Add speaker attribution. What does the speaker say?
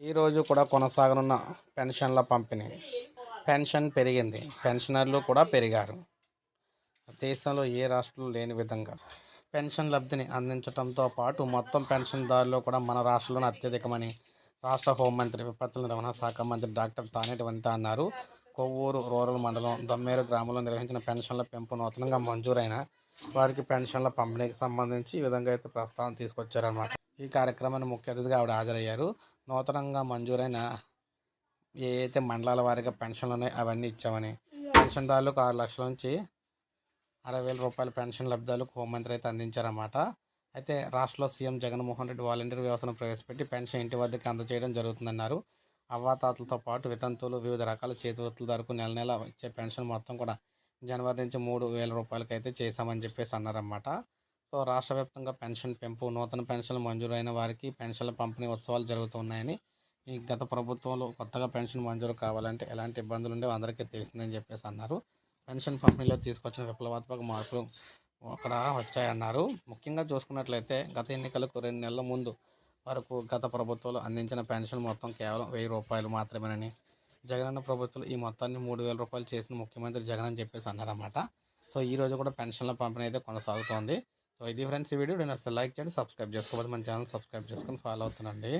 Speaker 1: ఈరోజు కూడా కొనసాగనున్న పెన్షన్ల పంపిణీ. పెన్షన్ పెరిగింది. పెన్షనర్లు కూడా పెరిగారు. దేశంలో ఏ రాష్ట్రంలో లేని విధంగా పెన్షన్ లబ్ధిని అందించడంతో పాటు మొత్తం పెన్షన్దారులు కూడా మన రాష్ట్రంలోనే అత్యధికమని రాష్ట్ర హోంమంత్రి విపత్తుల నిర్వహణ శాఖ మంత్రి డాక్టర్ తానేటి వనిత అన్నారు. కొవ్వూరు రూరల్ మండలం దొమ్మేరు గ్రామంలో నిర్వహించిన పెన్షన్ల పెంపు నూతనంగా మంజూరైన వారికి పెన్షన్ల పంపిణీకి సంబంధించి ఈ విధంగా అయితే ప్రస్తావన తీసుకొచ్చారన్నమాట. ఈ కార్యక్రమాన్ని ముఖ్య అతిథిగా ఆవిడ హాజరయ్యారు. నూతనంగా మంజూరైన ఏ అయితే మండలాల వారీగా పెన్షన్లు ఉన్నాయో అవన్నీ ఇచ్చామని. పెన్షన్దారులకు ఆరు లక్షల నుంచి అరవై వేల రూపాయల పెన్షన్ లబ్ధాలకు హోంమంత్రి అయితే అందించారన్నమాట. అయితే రాష్ట్రంలో సీఎం జగన్మోహన్ రెడ్డి వాలంటీర్ వ్యవస్థను ప్రవేశపెట్టి పెన్షన్ ఇంటి వద్దకు అందజేయడం జరుగుతుందన్నారు. అవ్వాతాతలతో పాటు వితంతువులు వివిధ రకాల చేతి వృత్తుల వరకు నెల నెల ఇచ్చే పెన్షన్ మొత్తం కూడా జనవరి నుంచి మూడు వేల రూపాయలకి అయితే చేశామని చెప్పేసి అన్నారన్నమాట. సో రాష్ట్ర వ్యాప్తంగా పెన్షన్ పెంపు నూతన పెన్షన్లు మంజూరైన వారికి పెన్షన్ల పంపిణీ ఉత్సవాలు జరుగుతున్నాయని ఈ గత ప్రభుత్వంలో కొత్తగా పెన్షన్ మంజూరు కావాలంటే ఎలాంటి ఇబ్బందులు ఉండేవి అందరికీ తెలిసిందని చెప్పేసి అన్నారు. పెన్షన్ పంపిణీలో తీసుకొచ్చిన విప్లవాత్మక మార్పులు అక్కడ వచ్చాయన్నారు. ముఖ్యంగా చూసుకున్నట్లయితే గత ఎన్నికలకు రెండు నెలల ముందు వరకు గత ప్రభుత్వాలు అందించిన పెన్షన్ మొత్తం కేవలం వెయ్యి రూపాయలు మాత్రమేనని జగనన్న ప్రభుత్వం ఈ మొత్తాన్ని మూడు వేల రూపాయలు చేసిన ముఖ్యమంత్రి జగన్ అని చెప్పేసి అన్నారన్నమాట. సో ఈ రోజు కూడా పెన్షన్ల పంపిణీ అయితే కొనసాగుతోంది. సో ఇది ఫ్రెండ్స్ ఈ వీడియో. నేను అసలు లైక్ చేయండి సబ్స్క్రైబ్ చేసుకోవాలి మన ఛానల్ సబ్స్క్రైబ్ చేసుకొని ఫాలో అవుతానండి